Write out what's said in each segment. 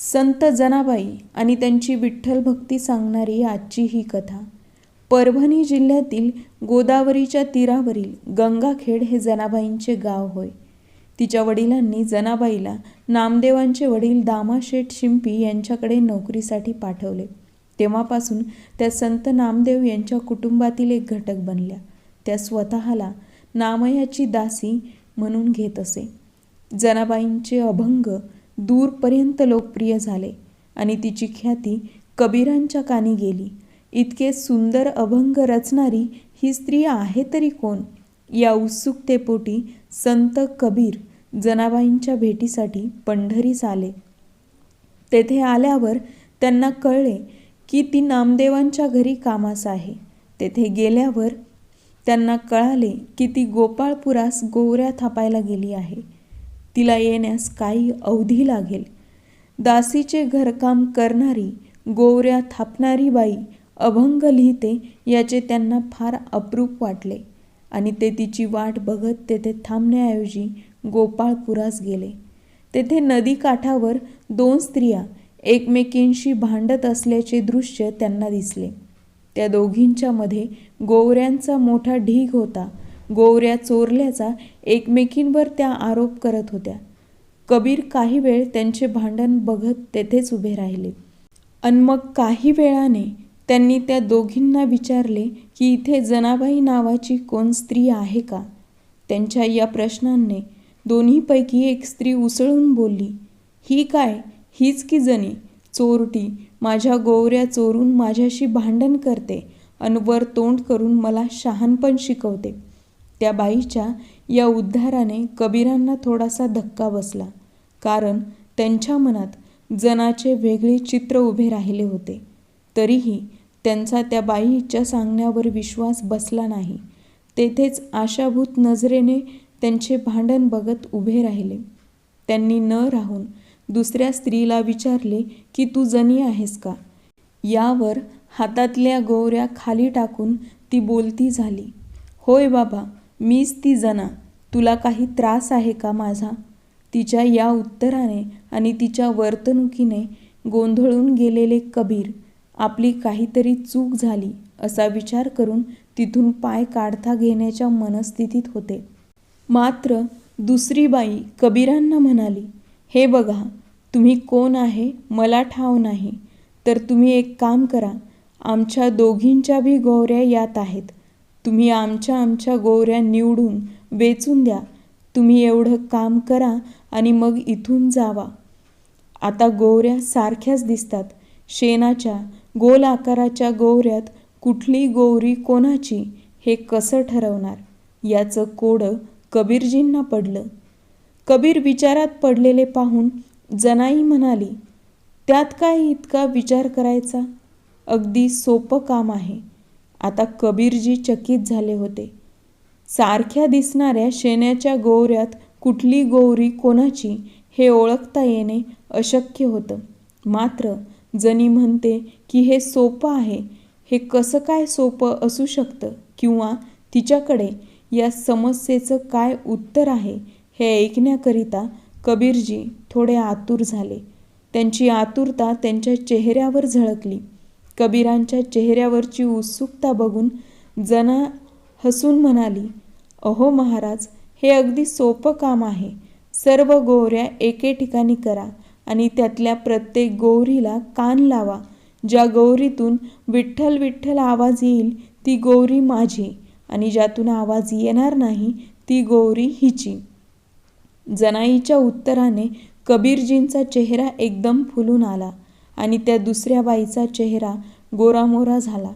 संत जनाबाई आणि त्यांची विठ्ठल भक्ती सांगणारी आजची ही कथा. परभणी जिल्ह्यातील गोदावरीच्या तीरावरील गंगाखेड हे जनाबाईंचे गाव होय. तिच्या वडिलांनी जनाबाईला नामदेवांचे वडील दामाशेठ शिंपी यांच्याकडे नोकरीसाठी पाठवले. तेव्हापासून त्या संत नामदेव यांच्या कुटुंबातील एक घटक बनल्या. त्या स्वतःला नामयाची दासी म्हणून घेत असे. जनाबाईंचे अभंग दूरपर्यंत लोकप्रिय झाले आणि तिची ख्याती कबीरांच्या कानी गेली. इतके सुंदर अभंग रचणारी ही स्त्री आहे तरी कोण? या उत्सुकतेपोटी संत कबीर जनाबाईंच्या भेटीसाठी पंढरीस आले. तेथे आल्यावर त्यांना कळले की ती नामदेवांच्या घरी कामास आहे. तेथे गेल्यावर त्यांना कळाले की ती गोपाळपुरास गोवऱ्या थापायला गेली आहे. तिला येण्यास काही अवधी लागेल. दासीचे घरकाम करणारी गोवऱ्या थापणारी बाई अभंग लिहिते याचे त्यांना फार अप्रूप वाटले आणि ते तिची वाट बघत तेथे थांबण्याऐवजी गोपाळपुरास गेले. तेथे नदीकाठावर दोन स्त्रिया एकमेकींशी भांडत असल्याचे दृश्य त्यांना दिसले. त्या दोघींच्या मध्ये गोवऱ्यांचा मोठा ढीग होता गोवऱ्या चोरल्याचा एकमेकींवर त्या आरोप करत होत्या. कबीर काही वेळ त्यांचे भांडण बघत तेथेच उभे राहिले. अन मग काही वेळाने त्यांनी त्या दोघींना विचारले की इथे जनाबाई नावाची कोण स्त्री आहे का? त्यांच्या या प्रश्नांनी दोन्हीपैकी एक स्त्री उसळून बोलली ही काय? हीच की जणी? चोरटी माझ्या गोवऱ्या चोरून माझ्याशी भांडण करते अन वर तोंड करून मला शहाणपण शिकवते. त्या बाईच्या या उद्धाराने कबीरांना थोडासा धक्का बसला. कारण त्यांच्या मनात जनाचे वेगळे चित्र उभे राहिले होते. तरीही त्यांचा त्या बाईच्या सांगण्यावर विश्वास बसला नाही. तेथेच आशाभूत नजरेने त्यांचे भांडण बघत उभे राहिले. त्यांनी न राहून दुसऱ्या स्त्रीला विचारले की तू जनी आहेस का? यावर हातातल्या गोवऱ्या खाली टाकून ती बोलती झाली. होय बाबा मीच ती जना तुला काही त्रास आहे का माझा? तिच्या या उत्तराने आणि तिच्या वर्तणुकीने गोंधळून गेलेले कबीर आपली काहीतरी चूक झाली असा विचार करून तिथून पाय काढता घेण्याच्या मनस्थितीत होते. मात्र दुसरी बाई कबीरांना म्हणाली हे बघा तुम्ही कोण आहे मला ठाव नाही तर तुम्ही एक काम करा आमच्या दोघींच्या बी गौऱ्या यात आहेत. तुम्ही आमच्या आमच्या गोवऱ्या निवडून वेचून द्या. तुम्ही एवढं काम करा आणि मग इथून जावा. आता गोवऱ्या सारख्याच दिसतात. शेणाच्या गोल आकाराच्या गोवऱ्यात कुठली गोवरी कोणाची हे कसं ठरवणार? याचं कोडं कबीरजींना पडलं. कबीर विचारात पडलेले पाहून जनाई म्हणाली त्यात काय इतका विचार करायचा? अगदी सोपं काम आहे. आता कबीरजी चकित झाले होते. सारख्या दिसणाऱ्या शेण्याच्या गोवऱ्यात कुठली गोवरी कोणाची हे ओळखता येणे अशक्य होतं. मात्र जनी म्हणते की हे सोपं आहे. हे कसं काय सोपं असू शकतं किंवा तिच्याकडे या समस्येचं काय उत्तर आहे हे ऐकण्याकरिता कबीरजी थोडे आतुर झाले. त्यांची आतुरता त्यांच्या चेहऱ्यावर झळकली. कबीरांच्या चेहऱ्यावरची उत्सुकता बघून जना हसून म्हणाली अहो महाराज हे अगदी सोपं काम आहे. सर्व गोवऱ्या एके ठिकाणी करा आणि त्यातल्या प्रत्येक गोवरीला कान लावा. ज्या गौरीतून विठ्ठल विठ्ठल आवाज येईल ती गौरी माझी आणि ज्यातून आवाज येणार नाही ती गौरी हिची. जनाईच्या उत्तराने कबीरजींचा चेहरा एकदम फुलून आला. आणि त्या दुसऱ्या बाईचा चेहरा गोरामोरा झाला.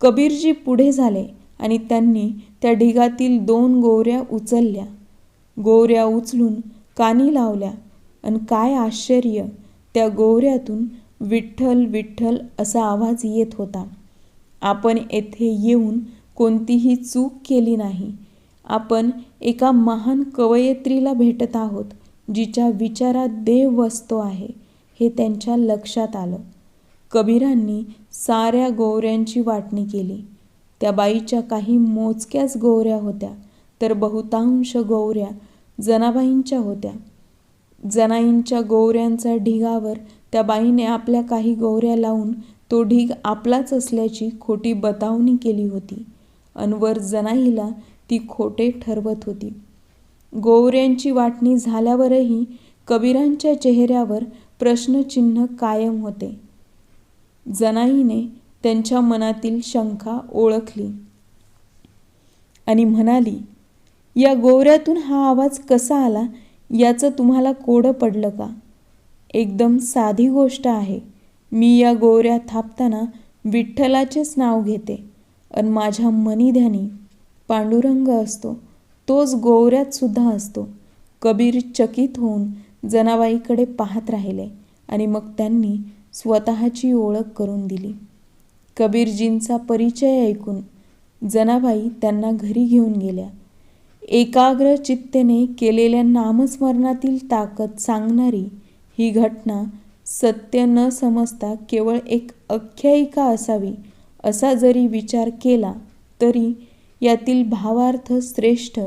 कबीरजी पुढे झाले आणि त्यांनी त्या ढिगातील दोन गोवऱ्या उचलल्या. गोवऱ्या उचलून कानी लावल्या आणि काय आश्चर्य त्या गोवऱ्यातून विठ्ठल विठ्ठल असा आवाज येत होता. आपण येथे येऊन कोणतीही चूक केली नाही. आपण एका महान कवयित्रीला भेटत आहोत जिच्या विचारात देव वसतो आहे. हे त्यांच्या लक्षात आलं. कबीरांनी साऱ्या गोवऱ्यांची वाटणी केली. त्या बाईच्या काही मोजक्याच गोवऱ्या होत्या तर बहुतांश गोवऱ्या जनाबाईंच्या होत्या. जनाईंच्या गोवऱ्यांचा ढिगावर त्या बाईने आपल्या काही गोवऱ्या लावून तो ढीग आपलाच असल्याची खोटी बतावणी केली होती अनवर जनाईला ती खोटे ठरवत होती. गोवऱ्यांची वाटणी झाल्यावरही कबीरांच्या चेहऱ्यावर प्रश्नचिन्ह कायम होते. जनाईने त्यांच्या मनातील शंका ओळखली. आणि म्हणाली या गोवऱ्यातून हा आवाज कसा आला? याचं तुम्हाला कोडं पडलं का? एकदम साधी गोष्ट आहे. मी या गोवऱ्या थापताना विठ्ठलाचेच नाव घेते. आणि माझ्या मनीध्यानी पांडुरंग असतो. तोच गोवऱ्यात सुद्धा असतो. कबीर चकित होऊन जनाबाईकडे पाहत राहिले आणि मग त्यांनी स्वतःची ओळख करून दिली. कबीरजींचा परिचय ऐकून जनाबाई त्यांना घरी घेऊन गेल्या. एकाग्र चित्तेने केलेल्या नामस्मरणातील ताकद सांगणारी ही घटना सत्य न समजता केवळ एक आख्यायिका असावी असा जरी विचार केला तरी यातील भावार्थ श्रेष्ठ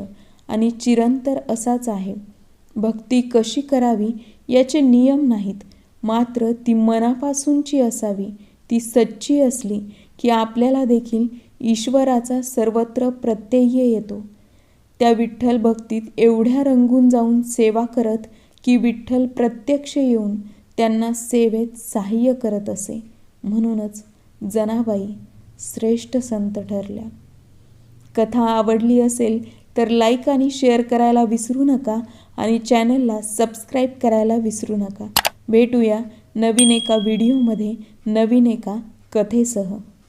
आणि चिरंतर असाच आहे. भक्ती कशी करावी याचे नियम नाहीत. मात्र ती मनापासूनची असावी ती सच्ची असली की आपल्याला देखील ईश्वराचा सर्वत्र प्रत्यय येतो. त्या विठ्ठल भक्तीत एवढ्या रंगून जाऊन सेवा करत की विठ्ठल प्रत्यक्ष येऊन त्यांना सेवेत सहाय्य करत असे. म्हणूनच जनाबाई श्रेष्ठ संत ठरल्या. कथा आवडली असेल तर लाईक आणि शेअर करायला विसरू नका आणि चॅनलला सबस्क्राईब करायला विसरू नका. भेटूया नवीन एका व्हिडिओमध्ये नवीन एका कथेसह.